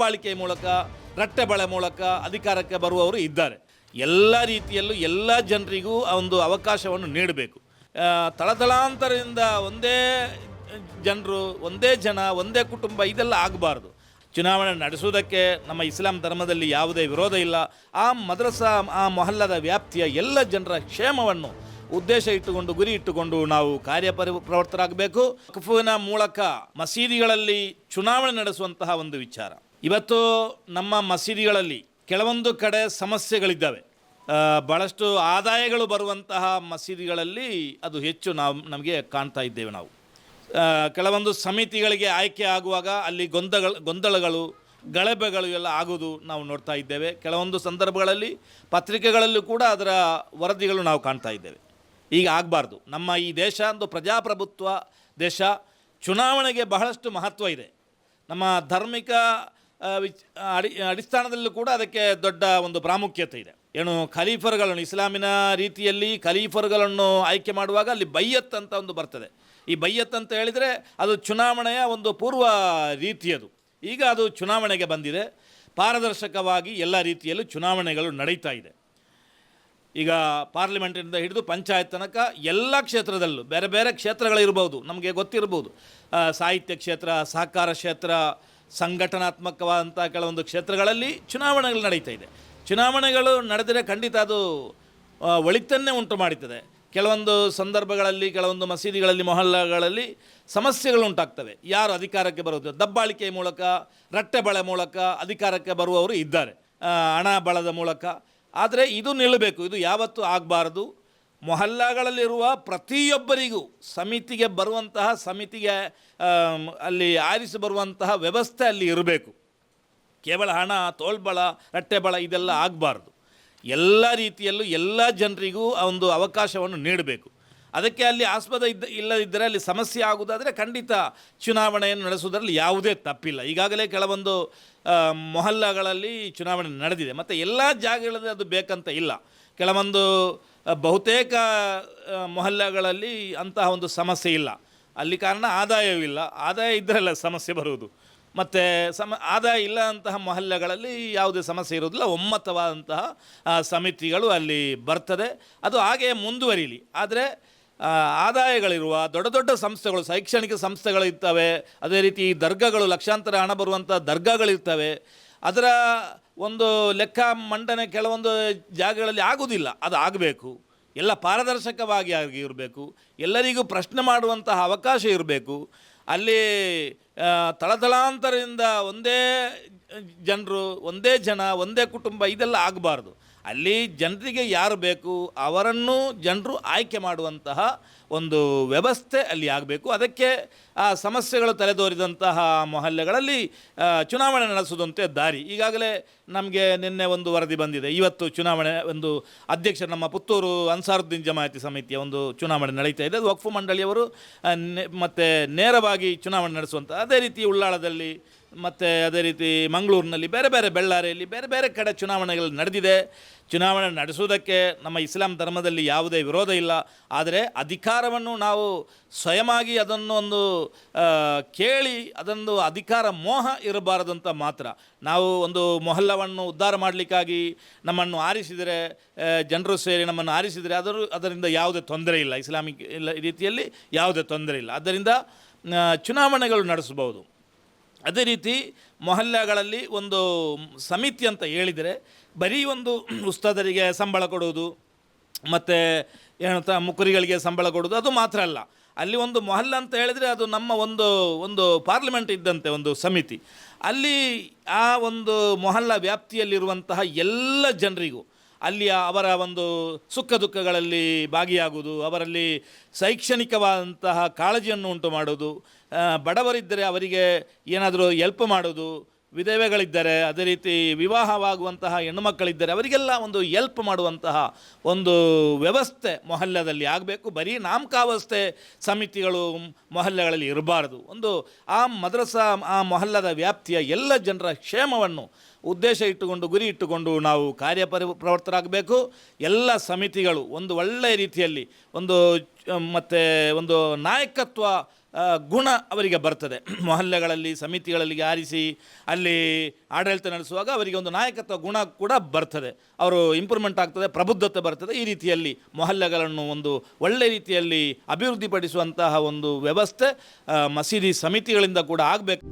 ದಬ್ಬಾಳಿಕೆ ಮೂಲಕ, ರಟ್ಟೆ ಬಳೆ ಮೂಲಕ ಅಧಿಕಾರಕ್ಕೆ ಬರುವವರು ಇದ್ದಾರೆ. ಎಲ್ಲ ರೀತಿಯಲ್ಲೂ ಎಲ್ಲ ಜನರಿಗೂ ಒಂದು ಅವಕಾಶವನ್ನು ನೀಡಬೇಕು. ತಳತಳಾಂತರದಿಂದ ಒಂದೇ ಜನರು, ಒಂದೇ ಜನ, ಒಂದೇ ಕುಟುಂಬ ಇದೆಲ್ಲ ಆಗಬಾರ್ದು. ಚುನಾವಣೆ ನಡೆಸುವುದಕ್ಕೆ ನಮ್ಮ ಇಸ್ಲಾಂ ಧರ್ಮದಲ್ಲಿ ಯಾವುದೇ ವಿರೋಧ ಇಲ್ಲ. ಆ ಮದ್ರಸಾ, ಆ ಮೊಹಲ್ಲದ ವ್ಯಾಪ್ತಿಯ ಎಲ್ಲ ಜನರ ಕ್ಷೇಮವನ್ನು ಉದ್ದೇಶ ಇಟ್ಟುಕೊಂಡು, ಗುರಿ ಇಟ್ಟುಕೊಂಡು ನಾವು ಕಾರ್ಯಪರಿ ಪ್ರವರ್ತರಾಗಬೇಕು ಕಫುವಿನ ಮೂಲಕ ಮಸೀದಿಗಳಲ್ಲಿ ಚುನಾವಣೆ ನಡೆಸುವಂತಹ ಒಂದು ವಿಚಾರ. ಇವತ್ತು ನಮ್ಮ ಮಸೀದಿಗಳಲ್ಲಿ ಕೆಲವೊಂದು ಕಡೆ ಸಮಸ್ಯೆಗಳಿದ್ದಾವೆ. ಭಾಳಷ್ಟು ಆದಾಯಗಳು ಬರುವಂತಹ ಮಸೀದಿಗಳಲ್ಲಿ ಅದು ಹೆಚ್ಚು ನಾವು, ನಮಗೆ ಕಾಣ್ತಾ ಇದ್ದೇವೆ ನಾವು. ಕೆಲವೊಂದು ಸಮಿತಿಗಳಿಗೆ ಆಯ್ಕೆ ಆಗುವಾಗ ಅಲ್ಲಿ ಗೊಂದಗಳ, ಗೊಂದಲಗಳು, ಗಳಬೆಗಳು ಎಲ್ಲ ಆಗೋದು ನಾವು ನೋಡ್ತಾ ಇದ್ದೇವೆ. ಕೆಲವೊಂದು ಸಂದರ್ಭಗಳಲ್ಲಿ ಪತ್ರಿಕೆಗಳಲ್ಲೂ ಕೂಡ ಅದರ ವರದಿಗಳು ನಾವು ಕಾಣ್ತಾ ಇದ್ದೇವೆ. ಈಗ ಆಗಬಾರ್ದು. ನಮ್ಮ ಈ ದೇಶ ಒಂದು ಪ್ರಜಾಪ್ರಭುತ್ವ ದೇಶ. ಚುನಾವಣೆಗೆ ಬಹಳಷ್ಟು ಮಹತ್ವ ಇದೆ. ನಮ್ಮ ಧಾರ್ಮಿಕ ಅಡಿ, ಅಡಿಸ್ಥಾನದಲ್ಲೂ ಕೂಡ ಅದಕ್ಕೆ ದೊಡ್ಡ ಒಂದು ಪ್ರಾಮುಖ್ಯತೆ ಇದೆ. ಏನು ಖಲೀಫರ್ಗಳನ್ನು, ಇಸ್ಲಾಮಿನ ರೀತಿಯಲ್ಲಿ ಖಲೀಫರ್ಗಳನ್ನು ಆಯ್ಕೆ ಮಾಡುವಾಗ ಅಲ್ಲಿ ಬೈಯತ್ ಅಂತ ಒಂದು ಬರ್ತದೆ. ಈ ಬೈಯತ್ ಅಂತ ಹೇಳಿದರೆ ಅದು ಚುನಾವಣೆಯ ಒಂದು ಪೂರ್ವ ರೀತಿಯದು. ಈಗ ಅದು ಚುನಾವಣೆಗೆ ಬಂದಿದೆ. ಪಾರದರ್ಶಕವಾಗಿ ಎಲ್ಲ ರೀತಿಯಲ್ಲೂ ಚುನಾವಣೆಗಳು ನಡೀತಾ ಇದೆ. ಈಗ ಪಾರ್ಲಿಮೆಂಟಿಂದ ಹಿಡಿದು ಪಂಚಾಯತ್ ತನಕ ಎಲ್ಲ ಕ್ಷೇತ್ರದಲ್ಲೂ, ಬೇರೆ ಬೇರೆ ಕ್ಷೇತ್ರಗಳಿರ್ಬೋದು, ನಮಗೆ ಗೊತ್ತಿರ್ಬೋದು. ಸಾಹಿತ್ಯ ಕ್ಷೇತ್ರ, ಸಹಕಾರ ಕ್ಷೇತ್ರ ಸಂಘಟನಾತ್ಮಕವಾದಂಥ ಕೆಲವೊಂದು ಕ್ಷೇತ್ರಗಳಲ್ಲಿ ಚುನಾವಣೆಗಳು ನಡೀತಾ ಇದೆ. ಚುನಾವಣೆಗಳು ನಡೆದರೆ ಖಂಡಿತ ಅದು ಒಳಿತನ್ನೇ ಉಂಟು ಮಾಡುತ್ತದೆ ಕೆಲವೊಂದು ಸಂದರ್ಭಗಳಲ್ಲಿ, ಕೆಲವೊಂದು ಮಸೀದಿಗಳಲ್ಲಿ, ಮೊಹಲ್ಲಗಳಲ್ಲಿ ಸಮಸ್ಯೆಗಳು ಉಂಟಾಗ್ತವೆ. ಯಾರು ಅಧಿಕಾರಕ್ಕೆ ಬರುವುದು? ದಬ್ಬಾಳಿಕೆ ಮೂಲಕ, ರಟ್ಟೆ ಬಳೆ ಮೂಲಕ ಅಧಿಕಾರಕ್ಕೆ ಬರುವವರು ಇದ್ದಾರೆ. ಹಣ ಬಳದ ಮೂಲಕ. ಆದರೆ ಇದು ನಿಲ್ಲಬೇಕು. ಇದು ಯಾವತ್ತೂ ಆಗಬಾರ್ದು. ಮೊಹಲ್ಲಾಗಳಲ್ಲಿರುವ ಪ್ರತಿಯೊಬ್ಬರಿಗೂ ಸಮಿತಿಗೆ ಬರುವಂತಹ, ಸಮಿತಿಗೆ ಅಲ್ಲಿ ಆರಿಸಿ ಬರುವಂತಹ ವ್ಯವಸ್ಥೆ ಅಲ್ಲಿ ಇರಬೇಕು. ಕೇವಲ ಹಣ, ತೋಳ್ಬಳ, ರಟ್ಟೆಬಳ ಇದೆಲ್ಲ ಆಗಬಾರ್ದು. ಎಲ್ಲ ರೀತಿಯಲ್ಲೂ ಎಲ್ಲ ಜನರಿಗೂ ಒಂದು ಅವಕಾಶವನ್ನು ನೀಡಬೇಕು. ಅದಕ್ಕೆ ಅಲ್ಲಿ ಆಸ್ಪದ ಇದ್ದ, ಇಲ್ಲದಿದ್ದರೆ ಅಲ್ಲಿ ಸಮಸ್ಯೆ ಆಗುವುದಾದರೆ ಖಂಡಿತ ಚುನಾವಣೆಯನ್ನು ನಡೆಸುವುದರಲ್ಲಿ ಯಾವುದೇ ತಪ್ಪಿಲ್ಲ. ಈಗಾಗಲೇ ಕೆಲವೊಂದು ಮೊಹಲ್ಲಾಗಳಲ್ಲಿ ಚುನಾವಣೆ ನಡೆದಿದೆ. ಮತ್ತು ಎಲ್ಲ ಜಾಗಗಳಲ್ಲಿ ಅದು ಬೇಕಂತ ಇಲ್ಲ. ಕೆಲವೊಂದು ಬಹುತೇಕ ಮೊಹಲ್ಲಗಳಲ್ಲಿ ಅಂತಹ ಒಂದು ಸಮಸ್ಯೆ ಇಲ್ಲ. ಅಲ್ಲಿ ಕಾರಣ ಆದಾಯವಿಲ್ಲ ಆದಾಯ ಇದ್ದರಲ್ಲ ಸಮಸ್ಯೆ ಬರುವುದು. ಮತ್ತು ಸಮ, ಆದಾಯ ಇಲ್ಲ ಅಂತಹ ಮೊಹಲ್ಲಗಳಲ್ಲಿ ಯಾವುದೇ ಸಮಸ್ಯೆ ಇರೋದಿಲ್ಲ ಒಮ್ಮತವಾದಂತಹ ಸಮಿತಿಗಳು ಅಲ್ಲಿ ಬರ್ತದೆ. ಅದು ಹಾಗೆ ಮುಂದುವರಿಲಿ. ಆದರೆ ಆದಾಯಗಳಿರುವ ದೊಡ್ಡ ದೊಡ್ಡ ಸಂಸ್ಥೆಗಳು, ಶೈಕ್ಷಣಿಕ ಸಂಸ್ಥೆಗಳು ಇರ್ತವೆ. ಅದೇ ರೀತಿ ದರ್ಗಾಗಳು, ಲಕ್ಷಾಂತರ ಹಣ ಬರುವಂಥ ದರ್ಗಾಗಳಿರ್ತವೆ. ಅದರ ಒಂದು ಲೆಕ್ಕ ಮಂಡನೆ ಕೆಲವೊಂದು ಜಾಗಗಳಲ್ಲಿ ಆಗುವುದಿಲ್ಲ ಅದು ಆಗಬೇಕು. ಎಲ್ಲ ಪಾರದರ್ಶಕವಾಗಿ ಆಗಿ ಇರಬೇಕು. ಎಲ್ಲರಿಗೂ ಪ್ರಶ್ನೆ ಮಾಡುವಂತಹ ಅವಕಾಶ ಇರಬೇಕು. ಅಲ್ಲಿ ತಳತಳಾಂತರದಿಂದ ಒಂದೇ ಜನರು, ಒಂದೇ ಜನ, ಒಂದೇ ಕುಟುಂಬ ಇದೆಲ್ಲ ಆಗಬಾರ್ದು. ಅಲ್ಲಿ ಜನರಿಗೆ ಯಾರು ಬೇಕು ಅವರನ್ನು ಜನರು ಆಯ್ಕೆ ಮಾಡುವಂತಹ ಒಂದು ವ್ಯವಸ್ಥೆ ಅಲ್ಲಿ ಆಗಬೇಕು. ಅದಕ್ಕೆ ಆ ಸಮಸ್ಯೆಗಳು ತಲೆದೋರಿದಂತಹ ಮೊಹಲ್ಲೆಗಳಲ್ಲಿ ಚುನಾವಣೆ ನಡೆಸುವುದಂತೆ ದಾರಿ. ಈಗಾಗಲೇ ನಮಗೆ ನಿನ್ನೆ ಒಂದು ವರದಿ ಬಂದಿದೆ. ಇವತ್ತು ಚುನಾವಣೆ ಒಂದು ಅಧ್ಯಕ್ಷರು ನಮ್ಮ ಪುತ್ತೂರು ಅನ್ಸಾರುದ್ದೀನ್ ಜಮಾಯತಿ ಸಮಿತಿಯ ಒಂದು ಚುನಾವಣೆ ನಡೀತಾ ಇದೆ. ಅದು ವಕ್ಫು ಮಂಡಳಿಯವರು ಮತ್ತೆ ನೇರವಾಗಿ ಚುನಾವಣೆ ನಡೆಸುವಂಥ ಅದೇ ರೀತಿ ಉಳ್ಳಾಳದಲ್ಲಿ, ಮತ್ತು ಅದೇ ರೀತಿ ಮಂಗಳೂರಿನಲ್ಲಿ, ಬೇರೆ ಬೇರೆ ಬೆಳ್ಳಾರಿಯಲ್ಲಿ, ಬೇರೆ ಬೇರೆ ಕಡೆ ಚುನಾವಣೆಗಳು ನಡೆದಿದೆ. ಚುನಾವಣೆ ನಡೆಸುವುದಕ್ಕೆ ನಮ್ಮ ಇಸ್ಲಾಂ ಧರ್ಮದಲ್ಲಿ ಯಾವುದೇ ವಿರೋಧ ಇಲ್ಲ. ಆದರೆ ಅಧಿಕಾರವನ್ನು ನಾವು ಸ್ವಯಮಾಗಿ ಅದನ್ನು ಒಂದು ಕೇಳಿ ಅದೊಂದು ಅಧಿಕಾರ ಮೋಹ ಇರಬಾರದು ಅಂತ ಮಾತ್ರ. ನಾವು ಒಂದು ಮೊಹಲ್ಲವನ್ನು ಉದ್ಧಾರ ಮಾಡಲಿಕ್ಕಾಗಿ ನಮ್ಮನ್ನು ಆರಿಸಿದರೆ ಜನರು ಸೇರಿ ನಮ್ಮನ್ನು ಆರಿಸಿದರೆ ಅದರ, ಅದರಿಂದ ಯಾವುದೇ ತೊಂದರೆ ಇಲ್ಲ. ಇಸ್ಲಾಮಿಕ್ ರೀತಿಯಲ್ಲಿ ಯಾವುದೇ ತೊಂದರೆ ಇಲ್ಲ. ಆದ್ದರಿಂದ ಚುನಾವಣೆಗಳು ನಡೆಸಬಹುದು. ಅದೇ ರೀತಿ ಮೊಹಲ್ಲಾಗಳಲ್ಲಿ ಒಂದು ಸಮಿತಿ ಅಂತ ಹೇಳಿದರೆ, ಬರೀ ಒಂದು ಉಸ್ತಾದರಿಗೆ ಸಂಬಳ ಕೊಡುವುದು, ಮತ್ತು ಏನಂತ ಮುಕುರಿಗಳಿಗೆ ಸಂಬಳ ಕೊಡೋದು ಅದು ಮಾತ್ರ ಅಲ್ಲ. ಅಲ್ಲಿ ಒಂದು ಮೊಹಲ್ಲ ಅಂತ ಹೇಳಿದರೆ ಅದು ನಮ್ಮ ಒಂದು ಒಂದು ಪಾರ್ಲಿಮೆಂಟ್ ಇದ್ದಂತೆ ಒಂದು ಸಮಿತಿ. ಅಲ್ಲಿ ಆ ಒಂದು ಮೊಹಲ್ಲ ವ್ಯಾಪ್ತಿಯಲ್ಲಿರುವಂತಹ ಎಲ್ಲ ಜನರಿಗೂ ಅಲ್ಲಿಯ ಅವರ ಒಂದು ಸುಖ ದುಃಖಗಳಲ್ಲಿ ಭಾಗಿಯಾಗುವುದು, ಅವರಲ್ಲಿ ಶೈಕ್ಷಣಿಕವಾದಂತಹ ಕಾಳಜಿಯನ್ನು ಉಂಟು ಮಾಡೋದು ಬಡವರಿದ್ದರೆ ಅವರಿಗೆ ಏನಾದರೂ ಎಲ್ಪ್ ಮಾಡೋದು ವಿಧವೆಗಳಿದ್ದರೆ ಅದೇ ರೀತಿ ವಿವಾಹವಾಗುವಂತಹ ಹೆಣ್ಣುಮಕ್ಕಳಿದ್ದರೆ ಅವರಿಗೆಲ್ಲ ಒಂದು ಎಲ್ಪ್ ಮಾಡುವಂತಹ ಒಂದು ವ್ಯವಸ್ಥೆ ಮೊಹಲ್ಯದಲ್ಲಿ ಆಗಬೇಕು. ಬರೀ ನಾಮಕಾವಸ್ಥೆ ಸಮಿತಿಗಳು ಮೊಹಲ್ಲೆಗಳಲ್ಲಿ ಇರಬಾರ್ದು. ಒಂದು ಆ ಮದ್ರಸಾ, ಆ ಮೊಹಲ್ಲದ ವ್ಯಾಪ್ತಿಯ ಎಲ್ಲ ಜನರ ಕ್ಷೇಮವನ್ನು ಉದ್ದೇಶ ಇಟ್ಟುಕೊಂಡು, ಗುರಿ ಇಟ್ಟುಕೊಂಡು ನಾವು ಕಾರ್ಯಪರಿ ಪ್ರವರ್ತರಾಗಬೇಕು ಎಲ್ಲ ಸಮಿತಿಗಳು ಒಂದು ಒಳ್ಳೆಯ ರೀತಿಯಲ್ಲಿ ಒಂದು ಮತ್ತು ಒಂದು ನಾಯಕತ್ವ ಗುಣ ಅವರಿಗೆ ಬರ್ತದೆ. ಮೊಹಲ್ಲೆಗಳಲ್ಲಿ, ಸಮಿತಿಗಳಲ್ಲಿ ಆರಿಸಿ, ಅಲ್ಲಿ ಆಡಳಿತ ನಡೆಸುವಾಗ ಅವರಿಗೆ ಒಂದು ನಾಯಕತ್ವ ಗುಣ ಕೂಡ ಬರ್ತದೆ. ಅವರು ಇಂಪ್ರೂವ್ಮೆಂಟ್ ಆಗ್ತದೆ, ಪ್ರಬುದ್ಧತೆ ಬರ್ತದೆ. ಈ ರೀತಿಯಲ್ಲಿ ಮೊಹಲ್ಲೆಗಳನ್ನು ಒಂದು ಒಳ್ಳೆ ರೀತಿಯಲ್ಲಿ ಅಭಿವೃದ್ಧಿಪಡಿಸುವಂತಹ ಒಂದು ವ್ಯವಸ್ಥೆ ಮಸೀದಿ ಸಮಿತಿಗಳಿಂದ ಕೂಡ ಆಗಬೇಕು.